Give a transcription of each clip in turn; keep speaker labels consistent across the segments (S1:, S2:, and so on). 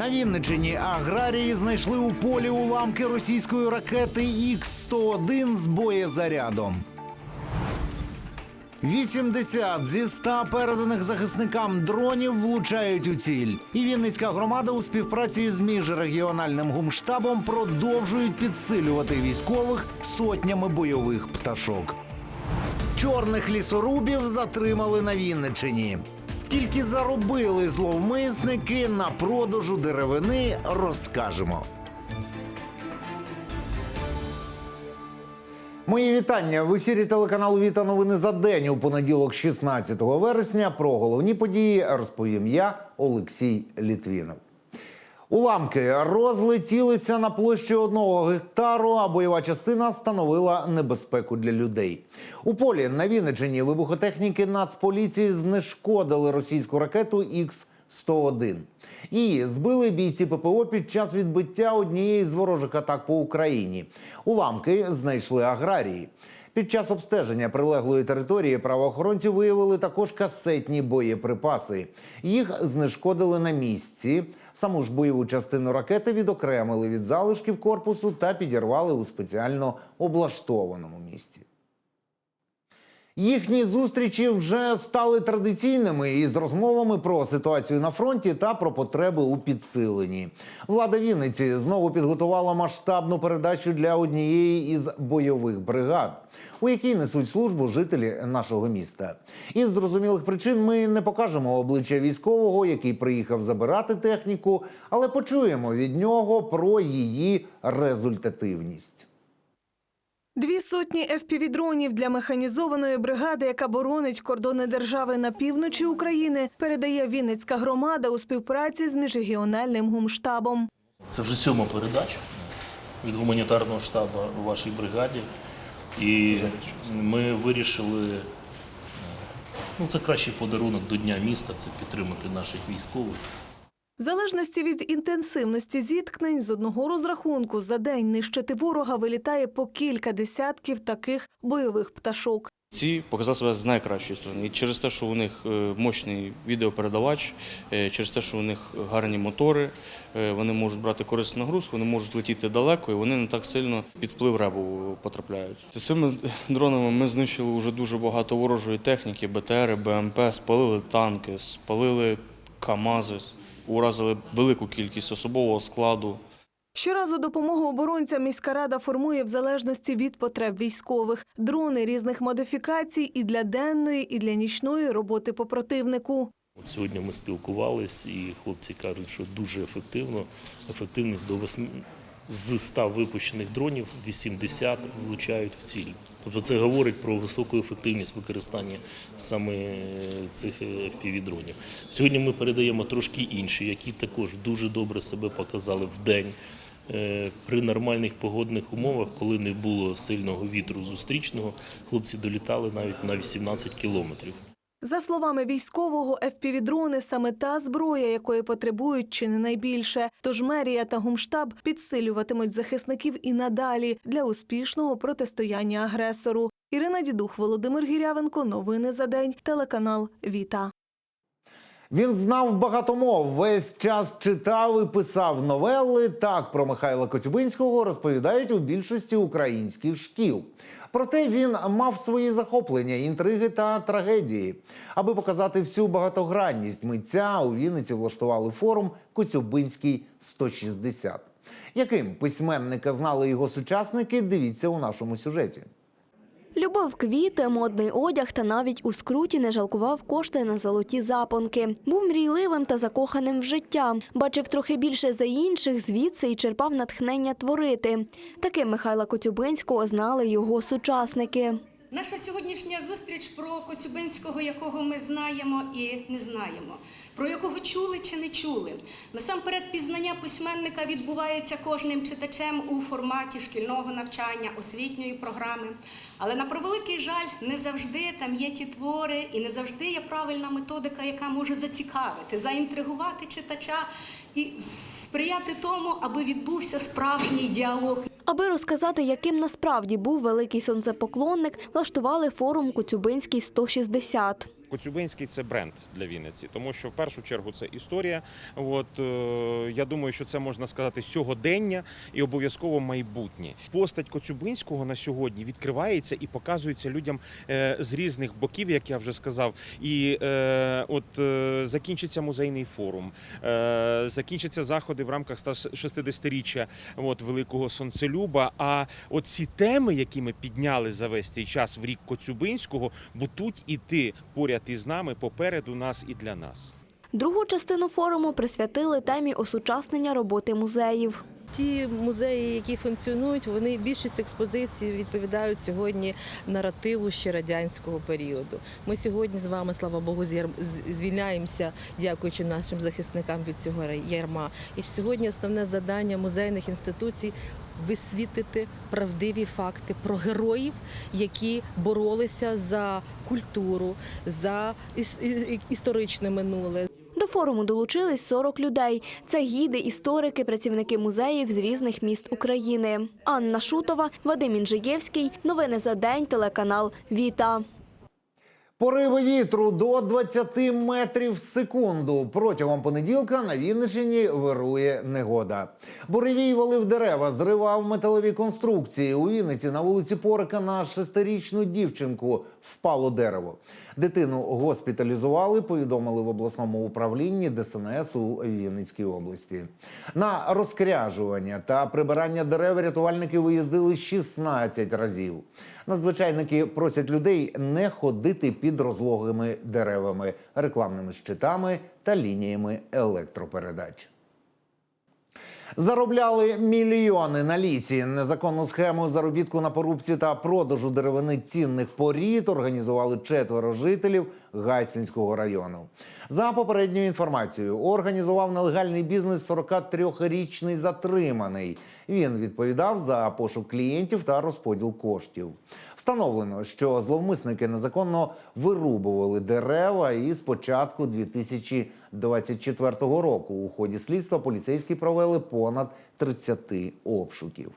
S1: На Вінничині аграрії знайшли у полі уламки російської ракети Х-101 з боєзарядом. 80 зі 100 переданих захисникам дронів влучають у ціль. І Вінницька громада у співпраці з міжрегіональним гумштабом продовжують підсилювати військових сотнями бойових пташок. Чорних лісорубів затримали на Вінничині. Скільки заробили зловмисники на продажу деревини, розкажемо. Мої вітання в ефірі телеканалу Віта новини за день у понеділок, 16 вересня. Про головні події розповім я, Олексій Літвінов. Уламки розлетілися на площі одного гектару, а бойова частина становила небезпеку для людей. У полі на Вінничині вибухотехніки Нацполіції знешкодили російську ракету Х. 101. Її збили бійці ППО під час відбиття однієї з ворожих атак по Україні. Уламки знайшли аграрії. Під час обстеження прилеглої території правоохоронці виявили також касетні боєприпаси. Їх знешкодили на місці. Саму ж бойову частину ракети відокремили від залишків корпусу та підірвали у спеціально облаштованому місці. Їхні зустрічі вже стали традиційними із розмовами про ситуацію на фронті та про потреби у підсиленні. Влада Вінниці знову підготувала масштабну передачу для однієї із бойових бригад, у якій несуть службу жителі нашого міста. Із зрозумілих причин ми не покажемо обличчя військового, який приїхав забирати техніку, але почуємо від нього про її результативність.
S2: Дві сотні FPV-дронів для механізованої бригади, яка боронить кордони держави на півночі України, передає Вінницька громада у співпраці з міжрегіональним гумштабом.
S3: Це вже сьома передача від гуманітарного штабу у вашій бригаді. І ми вирішили, ну це кращий подарунок до Дня міста, це підтримати наших військових.
S2: В залежності від інтенсивності зіткнень з одного розрахунку за день нищити ворога вилітає по кілька десятків таких бойових пташок.
S4: Ці показали себе з найкращої сторони. І через те, що у них е, мощний відеопередавач, е, через те, що у них гарні мотори, е, вони можуть брати корисний нагруз, вони можуть летіти далеко і вони не так сильно під вплив ребу потрапляють. Цими дронами ми знищили вже дуже багато ворожої техніки, БТРи, БМП, спалили танки, спалили КАМАЗи, уразили велику кількість особового складу.
S2: Щоразу допомогу оборонцям міська рада формує в залежності від потреб військових дрони різних модифікацій і для денної, і для нічної роботи по противнику.
S3: От сьогодні ми спілкувалися, і хлопці кажуть, що дуже ефективно. Ефективність до 8, з 100 випущених дронів 80 влучають в ціль. Тобто це говорить про високу ефективність використання саме цих FPV-дронів. Сьогодні ми передаємо трошки інші, які також дуже добре себе показали в день. Е, При нормальних погодних умовах, коли не було сильного вітру зустрічного, хлопці долітали навіть на 18 кілометрів.
S2: За словами військового, FPV-дрони – саме та зброя, якої потребують чи не найбільше. Тож мерія та гумштаб підсилюватимуть захисників і надалі для успішного протистояння агресору. Ірина Дідух, Володимир Гірявенко. Новини за день. Телеканал Віта.
S1: Він знав багато мов, весь час читав і писав новели. Так про Михайла Коцюбинського розповідають у більшості українських шкіл. Проте він мав свої захоплення, інтриги та трагедії. Аби показати всю багатогранність митця, у Вінниці влаштували форум Коцюбинський 160. Яким письменника знали його сучасники? Дивіться у нашому сюжеті.
S5: Любив квіти, модний одяг та навіть у скруті не жалкував кошти на золоті запонки. Був мрійливим та закоханим в життя. Бачив трохи більше за інших, звідси й черпав натхнення творити. Таким Михайла Коцюбинського знали його сучасники.
S6: Наша сьогоднішня зустріч про Коцюбинського, якого ми знаємо і не знаємо, про якого чули чи не чули. Насамперед, пізнання письменника відбувається кожним читачем у форматі шкільного навчання, освітньої програми. Але на превеликий жаль, не завжди там є ті твори, і не завжди є правильна методика, яка може зацікавити, заінтригувати читача і сприяти тому, аби відбувся справжній діалог
S5: Аби розказати, яким насправді був великий сонцепоклонник, влаштували форум Коцюбинський 160.
S7: Коцюбинський це бренд для Вінниці, тому що в першу чергу це історія. От е, я думаю, що це можна сказати сьогодення і обов'язково майбутнє. Постать Коцюбинського на сьогодні відкривається і показується людям е, з різних боків, як я вже сказав. І е, от закінчиться музейний форум, закінчаться заходи в рамках 160-річчя от, великого сонцелюба. А от ці теми, які ми підняли за весь цей час в рік Коцюбинського, будуть іти поряд із нами, попереду нас і для нас.
S5: Другу частину форуму присвятили темі осучаснення роботи музеїв.
S8: Ті музеї, які функціонують, вони більшість експозицій відповідають сьогодні наративу ще радянського періоду. Ми сьогодні з вами, слава Богу, звільняємося, дякуючи нашим захисникам від цього ярма. І сьогодні основне завдання музейних інституцій висвітити правдиві факти про героїв, які боролися за культуру, за історичне минуле,
S5: До форуму долучились 40 людей. Це гіди, історики, працівники музеїв з різних міст України. Анна Шутова, Вадим Інжиєвський. Новини за день. Телеканал Віта.
S1: Пориви вітру до 20 метрів в секунду. Протягом понеділка на Вінниччині вирує негода. Буревій валив дерева, зривав металеві конструкції. У Вінниці на вулиці Порика на шестирічну дівчинку впало дерево. Дитину госпіталізували, повідомили в обласному управлінні ДСНС у Вінницькій області. На розкряжування та прибирання дерев рятувальники виїздили 16 разів. Надзвичайники просять людей не ходити під розлогими деревами, рекламними щитами та лініями електропередач. Заробляли мільйони на лісі. Незаконну схему заробітку на порубці та продажу деревини цінних порід організували четверо жителів Гайсинського району. За попередньою інформацією, організував нелегальний бізнес 43-річний затриманий. Він відповідав за пошук клієнтів та розподіл коштів. Встановлено, що зловмисники незаконно вирубували дерева і з початку 2024 року. У ході слідства поліцейські провели понад 30 обшуків.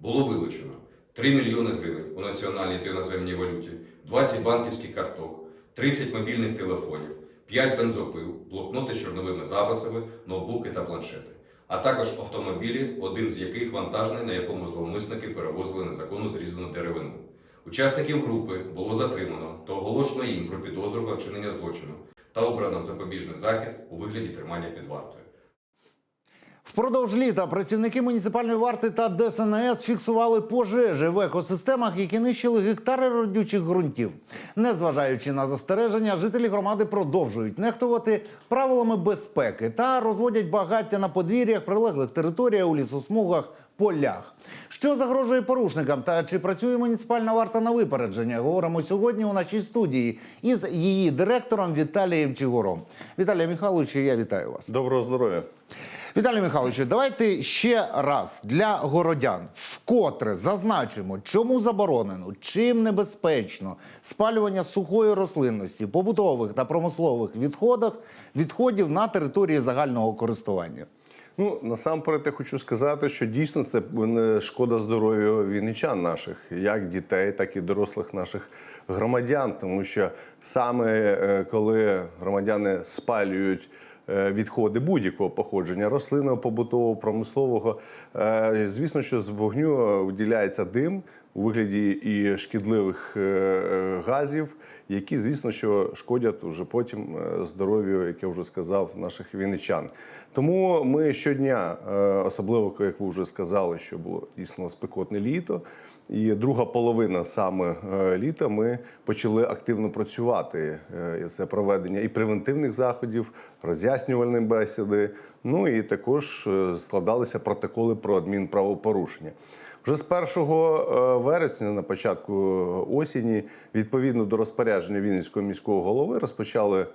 S9: Було вилучено 3 мільйони гривень у національній та іноземній валюті, 20 банківських карток, 30 мобільних телефонів, 5 бензопил, блокноти з чорновими записами, ноутбуки та планшети, а також автомобілі, один з яких вантажний, на якому зловмисники перевозили незаконно зрізану деревину. Учасників групи було затримано та оголошено їм про підозру вчинення злочину та обрано запобіжний захід у вигляді тримання під вартою.
S1: Впродовж літа працівники муніципальної варти та ДСНС фіксували пожежі в екосистемах, які нищили гектари родючих ґрунтів. Незважаючи на застереження, жителі громади продовжують нехтувати правилами безпеки та розводять багаття на подвір'ях, прилеглих територіях у лісосмугах, полях. Що загрожує порушникам та чи працює муніципальна варта на випередження? Говоримо сьогодні у нашій студії із її директором Віталієм Чигуром. Віталій Михайлович, я вітаю вас.
S10: Доброго здоров'я.
S1: Віталій Михайлович, давайте ще раз для городян вкотре зазначимо, чому заборонено, чим небезпечно спалювання сухої рослинності, побутових та промислових відходах, відходів на території загального користування.
S10: Ну насамперед я хочу сказати, що дійсно це е, шкода здоров'ю вінничан наших, як дітей, так і дорослих наших громадян. Тому що саме е, коли громадяни спалюють. Е, Відходи будь-якого походження рослинного, побутового, промислового. е, Звісно, що з вогню виділяється дим у вигляді і шкідливих е, е, газів, які, звісно, що шкодять уже потім е, здоров'ю, як я вже сказав, наших вінничан. Тому ми щодня, е, особливо як ви вже сказали, що було дійсно спекотне літо, і друга половина саме е, літа ми почали активно працювати. Е, Це проведення і превентивних заходів, роз'яснювальні бесіди. Ну і також е, складалися протоколи про адмінправопорушення. Вже з 1 е, вересня, на початку осені, відповідно до розпорядження Вінницького міського голови, розпочали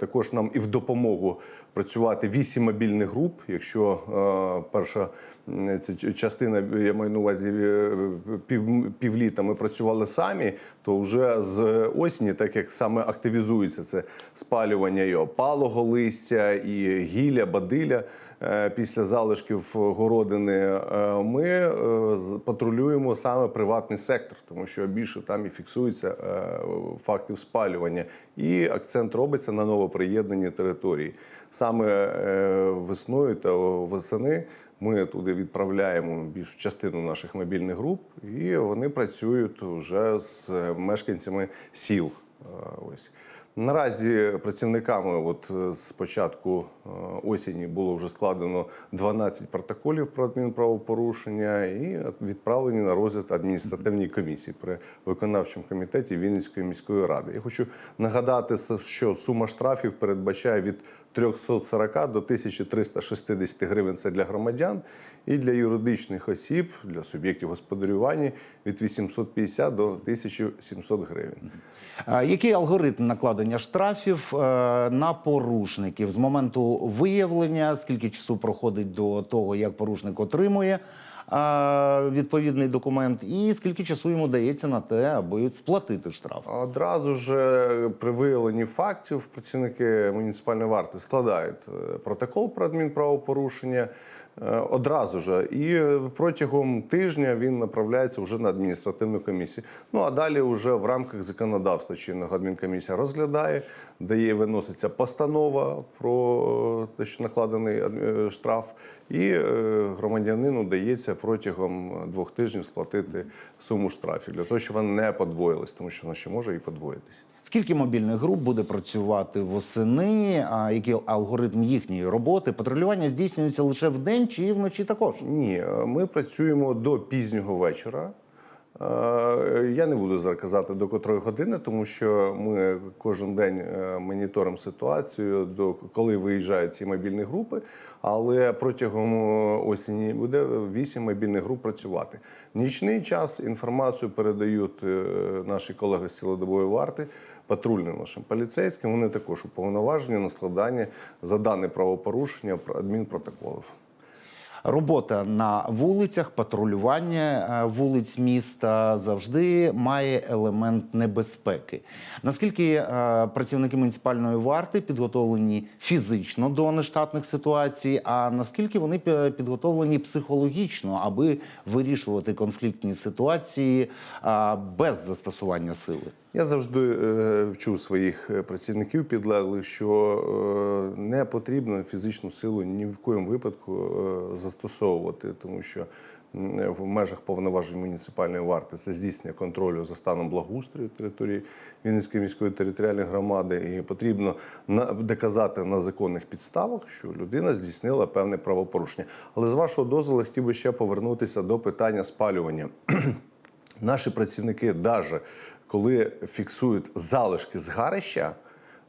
S10: Також нам і в допомогу працювати вісім мобільних груп. Якщо е, перша частина, я маю на увазі е, пів, півліта ми працювали самі, то вже з осені, так як саме активізується це спалювання і опалого листя, і гілля, бадилля е, після залишків городини, е, ми е, патрулюємо саме приватний сектор, тому що більше там і фіксується е, фактів спалювання. І акцент робиться на новоприєднані території. Саме е, весною та восени ми туди відправляємо більшу частину наших мобільних груп, і вони працюють вже з мешканцями сіл. Е, Ось. Наразі працівниками, от е, з початку е, осені, було вже складено 12 протоколів про адмінправопорушення і відправлені на розгляд адміністративній комісії при виконавчому комітеті Вінницької міської ради. Я хочу нагадати, що сума штрафів передбачає від 340 до 1360 гривень. Це для громадян, і для юридичних осіб, для суб'єктів господарювання від 850 до 1700 гривень.
S1: Який алгоритм накладення штрафів е, на порушників з моменту виявлення? Скільки часу проходить до того, як порушник отримує е, відповідний документ, і скільки часу йому дається на те, аби сплатити штраф?
S10: Одразу ж е, при виявленні фактів працівники муніципальної варти складають протокол про адмінправопорушення. Е, Одразу ж і протягом тижня він направляється вже на адміністративну комісію. Ну а далі, вже в рамках законодавства чинного адмінкомісія розглядає, дає виноситься постанова про те, що накладений штраф, і е, громадянину дається протягом двох тижнів сплатити суму штрафів для того, щоб вона не подвоїлась, тому що вона ще може і подвоїтись.
S1: Скільки мобільних груп буде працювати восени? А який алгоритм їхньої роботи? Патрулювання здійснюється лише вдень чи вночі також?
S10: Ні, е, ми працюємо до пізнього вечора. Е, Я не буду зараз казати до котрої години, тому що ми кожен день е, моніторимо ситуацію, до коли виїжджають ці мобільні групи. Але протягом е, осені буде 8 мобільних груп працювати. Нічний час інформацію передають наші колеги з цілодобової варти патрульним нашим поліцейським. Вони також уповноважені на складання за дане правопорушення про адмінпротоколів.
S1: Робота на вулицях, патрулювання е, вулиць міста завжди має елемент небезпеки. Наскільки е, працівники муніципальної варти підготовлені фізично до нештатних ситуацій, а наскільки вони пі- підготовлені психологічно, аби вирішувати конфліктні ситуації без застосування сили?
S10: Я завжди е, вчу своїх е, працівників підлеглих, що е, не потрібно фізичну силу ні в коєму випадку застосовувати, тому що в межах повноважень муніципальної варти це здійснення контролю за станом благоустрою території Вінницької міської територіальної громади, і потрібно доказати на законних підставах, що людина здійснила певне правопорушення. Але з вашого дозволу хотів би ще повернутися до питання спалювання. Наші працівники, навіть коли фіксують залишки згарища,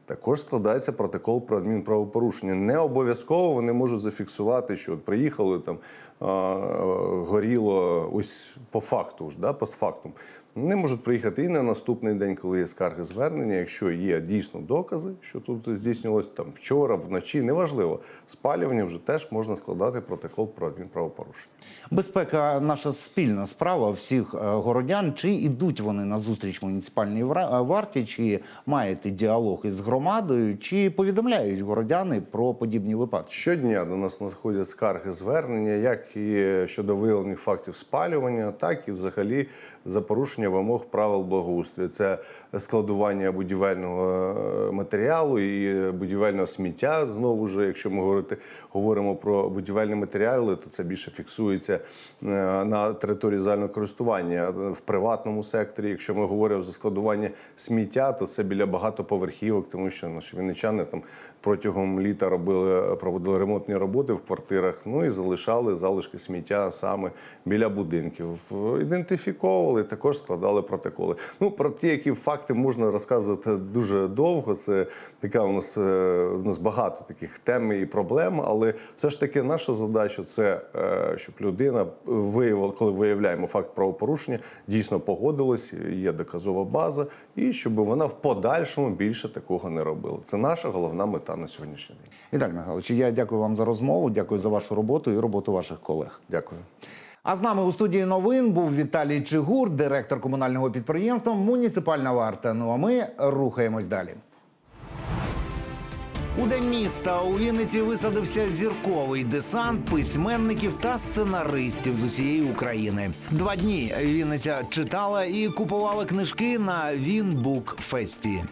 S10: також складається протокол про адмінправопорушення. Не обов'язково вони можуть зафіксувати, що приїхали там горіло ось по факту, ж, да, постфактум. Вони можуть приїхати і на наступний день, коли є скарги звернення, якщо є дійсно докази, що тут здійснювалося там вчора, вночі, неважливо. Спалювання вже теж можна складати протокол про адмінправопорушення.
S1: Безпека наша спільна справа всіх е, городян. Чи йдуть вони на зустріч муніципальній е, варті, чи маєте діалог із громадою, чи повідомляють городяни про подібні випадки?
S10: Щодня до нас надходять скарги звернення, як і щодо виявлених фактів спалювання, так і взагалі за порушення вимог правил благоустрою. Це складування будівельного е, матеріалу і будівельного сміття. Знову ж, якщо ми говорити, говоримо про будівельні матеріали, то це більше фіксується е, на території загального користування в приватному секторі. Якщо ми говоримо за складування сміття, то це біля багатоповерхівок, тому що наші вінничани там протягом літа робили, проводили ремонтні роботи в квартирах, ну і залишали залишки сміття саме біля будинків. Ідентифіковували також складали протоколи. Ну про ті, які факти можна розказувати дуже довго. Це така у нас е, у нас багато таких тем і проблем. Але все ж таки наша задача це е, щоб людина виявила, коли виявляємо факт правопорушення, дійсно погодилась, є доказова база, і щоб вона в подальшому більше такого не робила. Це наша головна мета на сьогоднішній день.
S1: Віталій Михайлович, я дякую вам за розмову. Дякую за вашу роботу і роботу ваших колег.
S10: Дякую.
S1: А з нами у студії новин був Віталій Чигур, директор комунального підприємства Муніципальна варта. Ну а ми рухаємось далі. У день міста у Вінниці висадився зірковий десант письменників та сценаристів з усієї України. Два дні Вінниця читала і купувала книжки на Вінбук Фесті.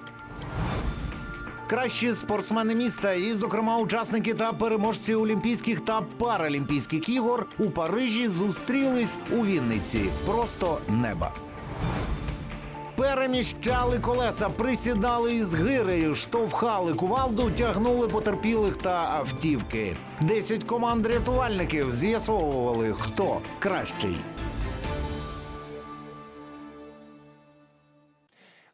S1: Кращі спортсмени міста, і, зокрема, учасники та переможці Олімпійських та Паралімпійських ігор у Парижі зустрілись у Вінниці. Просто неба. Переміщали колеса, присідали із гирею, штовхали кувалду, тягнули потерпілих та автівки. Десять команд рятувальників з'ясовували, хто кращий.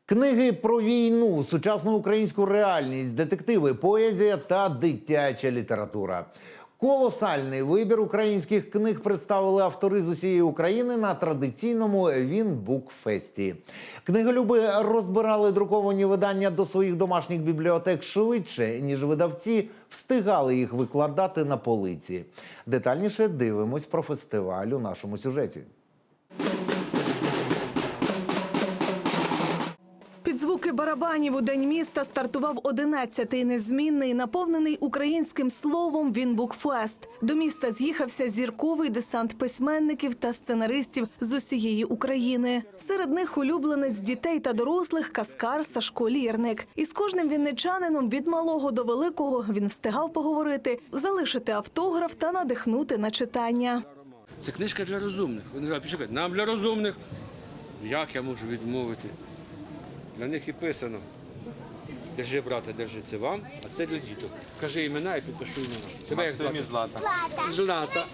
S1: Книги про війну, сучасну українську реальність, детективи, поезія та дитяча література. Колосальний вибір українських книг представили автори з усієї України на традиційному Вінбукфесті. Книголюби розбирали друковані видання до своїх домашніх бібліотек швидше, ніж видавці встигали їх викладати на полиці. Детальніше дивимось про фестиваль у нашому сюжеті.
S2: Барабанів у день міста стартував 11-й незмінний, наповнений українським словом Вінбукфест. До міста з'їхався зірковий десант письменників та сценаристів з усієї України. Серед них улюбленець дітей та дорослих Каскар Сашко Лірник. І з кожним вінничанином від малого до великого він встигав поговорити, залишити автограф та надихнути на читання.
S11: Це книжка для розумних. Вони кажуть, нам для розумних. Як я можу відмовити? Для них і писано. Держи, брате, держи, це вам, а це для діток. Кажи імена і підпишу імена. Тебе як звати? Злата. Злата.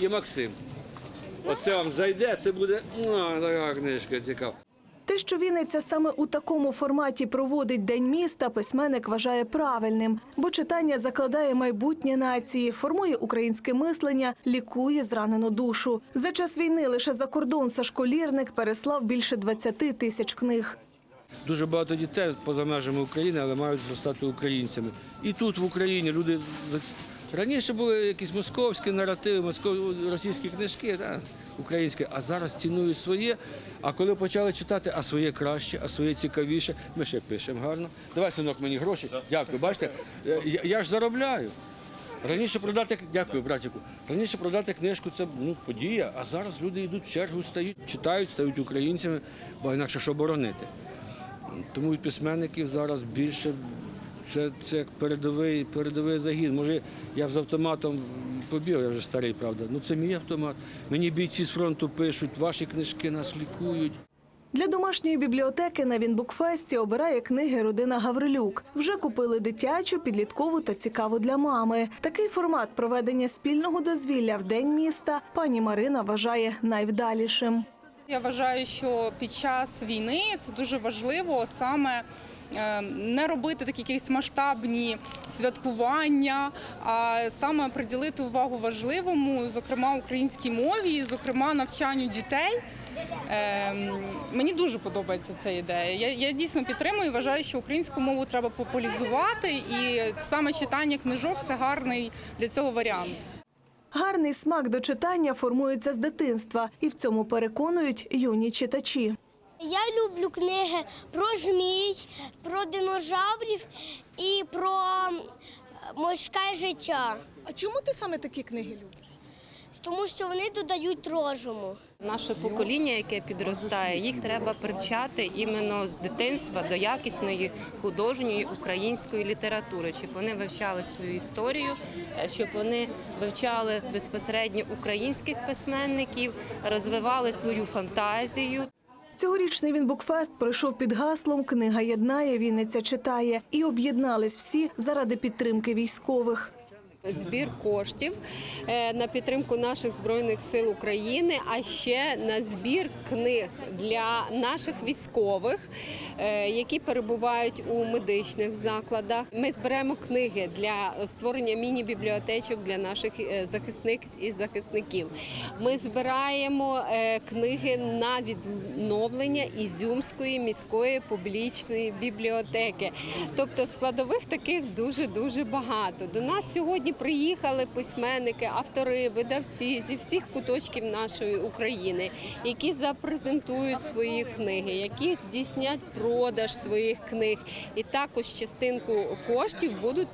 S11: І Максим. Оце вам зайде, це буде а, така книжка цікава.
S2: Те, що Вінниця саме у такому форматі проводить День міста, письменник вважає правильним, бо читання закладає майбутнє нації, формує українське мислення, лікує зранену душу. За час війни лише за кордон Сашко Лірник переслав більше 20 тисяч книг.
S11: Дуже багато дітей поза межами України, але мають зростати українцями. І тут в Україні люди раніше були якісь московські наративи, москов... російські книжки, да, українські, а зараз цінують своє. А коли почали читати, а своє краще, а своє цікавіше, ми ще пишемо гарно. Давай, синок, мені гроші. Дякую. Бачите, е, я, я ж заробляю. Раніше продати, дякую, братику. Раніше продати книжку це ну, подія, а зараз люди йдуть в чергу, стають, читають, стають українцями, бо інакше що боронити. Тому письменників зараз більше. Це, це як передовий, передовий загін. Може, я з автоматом побіг, я вже старий, правда. Ну це мій автомат. Мені бійці з фронту пишуть, ваші книжки нас лікують.
S2: Для домашньої бібліотеки на Вінбукфесті обирає книги родина Гаврилюк. Вже купили дитячу, підліткову та цікаву для мами. Такий формат проведення спільного дозвілля в день міста пані Марина вважає найвдалішим.
S12: Я вважаю, що під час війни це дуже важливо саме е, не робити такі якісь масштабні святкування, а саме приділити увагу важливому, зокрема українській мові, зокрема навчанню дітей. Е, Мені дуже подобається ця ідея. Я, я дійсно підтримую і вважаю, що українську мову треба популяризувати, і саме читання книжок це гарний для цього варіант.
S2: Гарний смак до читання формується з дитинства, і в цьому переконують юні читачі.
S13: Я люблю книги про жмій, про динозаврів і про морське життя,
S2: А чому ти саме такі книги любиш?
S13: Тому що вони додають розуму.
S14: Наше покоління, яке підростає, їх треба привчати іменно з дитинства до якісної художньої української літератури, щоб вони вивчали свою історію, е, щоб вони вивчали безпосередньо українських письменників, розвивали свою фантазію.
S2: Цьогорічний Вінбукфест пройшов під гаслом Книга єднає, Вінниця читає і об'єднались всі заради підтримки військових.
S14: Збір коштів е, на підтримку наших збройних сил України, а ще на збір книг для наших військових, е, які перебувають у медичних закладах. Ми збираємо книги для створення міні-бібліотечок для наших е, захисниць і захисників. Ми збираємо книги на відновлення Ізюмської міської публічної бібліотеки. Тобто складових таких дуже дуже багато. До нас сьогодні приїхали письменники, автори, видавці зі всіх куточків нашої України, які запрезентують свої книги, які здійснять продаж своїх книг, і також частинку коштів будуть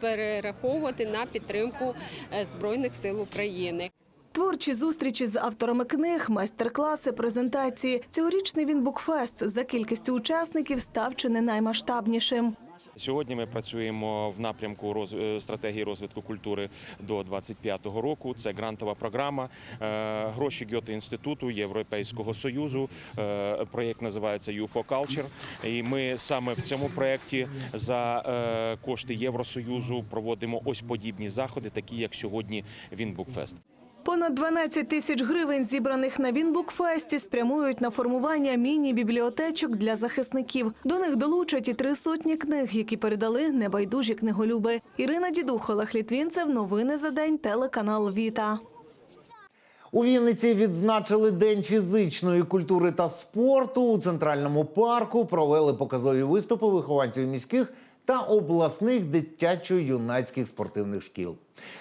S14: перераховувати на підтримку е, збройних сил України.
S2: Творчі зустрічі з авторами книг, майстер-класи, презентації. Цьогорічний Вінбукфест за кількістю учасників став чи не наймасштабнішим.
S7: Сьогодні ми працюємо в напрямку роз... е, стратегії розвитку культури до 25-го року. Це грантова програма, е, гроші Гьоте інституту Європейського союзу. Е, Проєкт називається UFO Culture. І ми саме в цьому проєкті за кошти Євросоюзу проводимо ось подібні заходи, такі як сьогодні Вінбукфест.
S2: Понад 12 тисяч гривень, зібраних на Вінбукфесті, спрямують на формування міні-бібліотечок для захисників. До них долучать і три сотні книг, які передали небайдужі книголюби. Ірина Дідух, Олег Літвінцев. Новини за день. Телеканал Віта.
S1: У Вінниці відзначили День фізичної культури та спорту. У центральному парку провели показові виступи вихованців міських та обласних дитячо-юнацьких спортивних шкіл.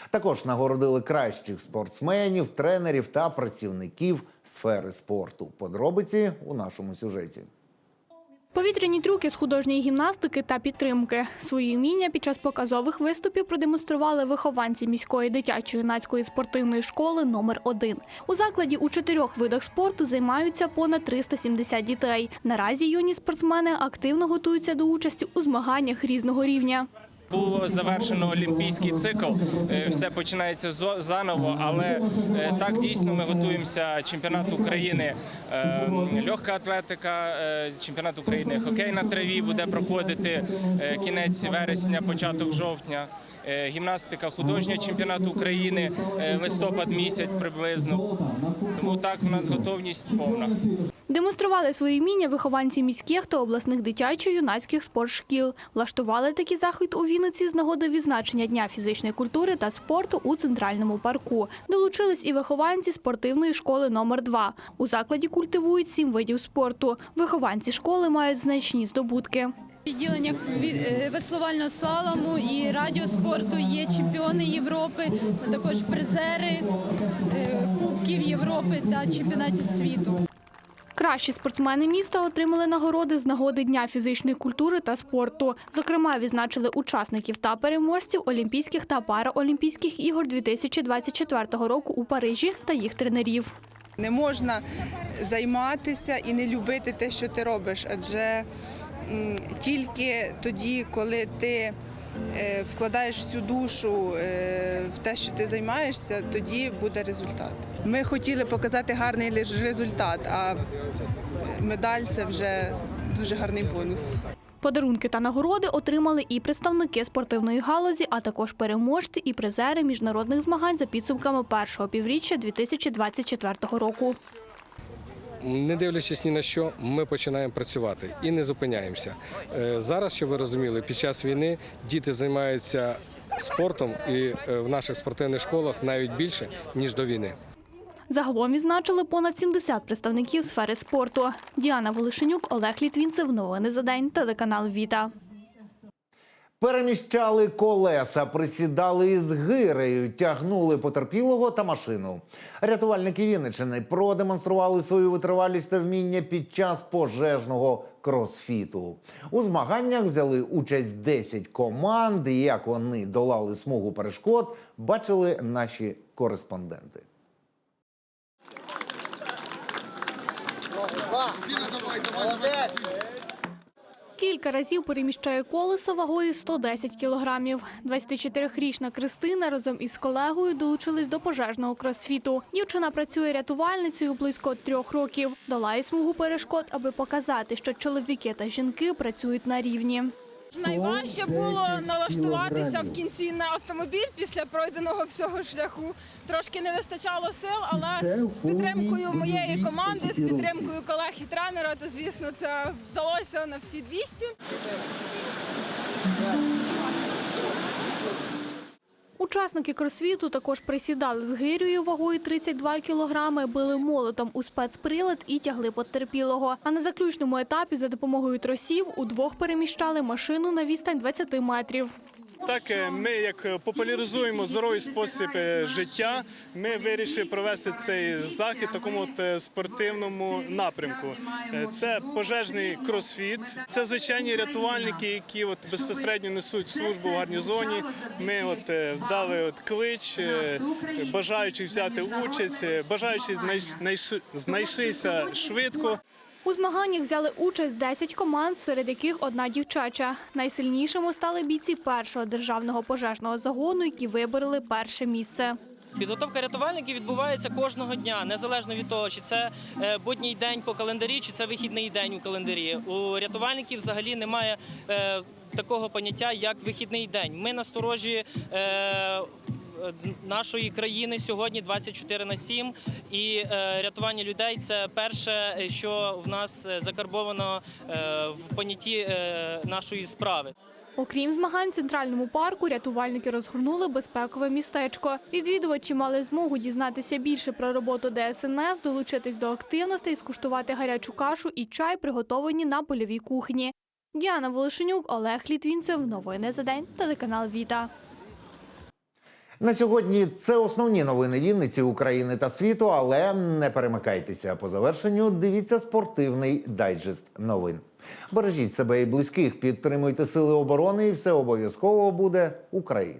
S1: Також нагородили кращих спортсменів, тренерів та працівників сфери спорту. Подробиці у нашому сюжеті.
S15: Повітряні трюки з художньої гімнастики та підтримки. Свої вміння під час показових виступів продемонстрували вихованці міської дитячої юнацької спортивної школи номер 1 У закладі у чотирьох видах спорту займаються понад 370 дітей. Наразі юні спортсмени активно готуються до участі у змаганнях різного рівня.
S16: Було завершено олімпійський цикл. Е, Все починається заново, але е, так дійсно ми готуємося чемпіонат України. е, Легка атлетика, чемпіонат України хокей на траві буде проходити кінець вересня, початок жовтня. Гімнастика художня чемпіонат України листопад місяць приблизно. Тому так у нас готовність повна.
S15: Демонстрували свої вміння вихованці міських та обласних дитячо-юнацьких спортшкіл. Влаштували такий захід у Вінниці з нагоди відзначення Дня фізичної культури та спорту у центральному парку. Долучились і вихованці спортивної школи номер 2 У закладі культивують сім видів спорту. Вихованці школи мають значні здобутки.
S17: В відділеннях від- е, веслувального слалому і радіоспорту є чемпіони Європи, також призери е, Кубків Європи та чемпіонатів світу.
S15: Кращі спортсмени міста отримали нагороди з нагоди Дня фізичної культури та спорту. Зокрема, відзначили учасників та переможців Олімпійських та Параолімпійських ігор 2024 року у Парижі та їх тренерів.
S18: Не можна займатися і не любити те, що ти робиш, адже тільки тоді, коли ти вкладаєш всю душу е, в те, що ти займаєшся, тоді буде результат. Ми хотіли показати гарний результат, а е, медаль це вже дуже гарний бонус.
S15: Подарунки та нагороди отримали і представники спортивної галузі, а також переможці і призери міжнародних змагань за підсумками першого півріччя 2024 року.
S19: Не дивлячись ні на що, ми починаємо працювати і не зупиняємося. Е, Зараз, щоб ви розуміли, під час війни діти займаються спортом і е, в наших спортивних школах навіть більше ніж до війни.
S15: Загалом відзначили понад 70 представників сфери спорту. Діана Волошенюк, Олег Літвінцев. Новини за день. Телеканал Віта.
S1: Переміщали колеса, присідали із гирею, тягнули потерпілого та машину. Рятувальники Вінничини продемонстрували свою витривалість та вміння під час пожежного кросфіту. У змаганнях взяли участь 10 команд. І Як вони долали смугу перешкод, бачили наші кореспонденти.
S15: Кілька разів переміщає колесо вагою 110 кілограмів. 24-річна Кристина разом із колегою долучились до пожежного кросфіту. Дівчина працює рятувальницею близько трьох років. Долає смугу перешкод, аби показати, що чоловіки та жінки працюють на рівні.
S17: Найважче було налаштуватися в кінці на автомобіль після пройденого всього шляху. Трошки не вистачало сил, але з підтримкою моєї команди, з підтримкою колег і тренера, то звісно це вдалося на всі 200.
S15: Учасники кросвіту також присідали з гирею вагою 32 кілограми, били молотом у спецприлад і тягли потерпілого. А на заключному етапі за допомогою тросів удвох переміщали машину на відстань 20 метрів.
S16: Так, е, ми як е, популяризуємо здоровий спосіб е, життя. Ми вирішили провести цей захід в такому от спортивному напрямку. Це пожежний кросфіт. Це звичайні рятувальники, які от безпосередньо несуть службу в гарнізоні. Ми от дали от клич, бажаючи взяти участь, бажаючи знайш- знайш- знайшлися швидко.
S15: У змаганнях взяли участь 10 команд, серед яких одна дівчача. Найсильнішими стали бійці першого державного пожежного загону, які вибороли перше місце.
S20: Підготовка рятувальників відбувається кожного дня, незалежно від того, чи це е, будній день по календарі, чи це вихідний день у календарі. У рятувальників взагалі немає е, такого поняття, як вихідний день. Ми насторожі. Нашої країни сьогодні 24 на 7 і е, рятування людей це перше, що в нас е, закарбовано е, в понятті нашої справи.
S15: Окрім змагань в центральному парку, рятувальники розгорнули безпекове містечко. Відвідувачі мали змогу дізнатися більше про роботу ДСНС, долучитись до активностей, скуштувати гарячу кашу і чай, приготовані на польовій кухні. Діана Волошенюк, Олег Літвінцев. Новини за день. Телеканал Віта.
S1: На сьогодні це основні новини Вінниці, України та світу. Але не перемикайтеся. По завершенню дивіться спортивний дайджест новин. Бережіть себе і близьких, підтримуйте сили оборони, і все обов'язково буде Україна.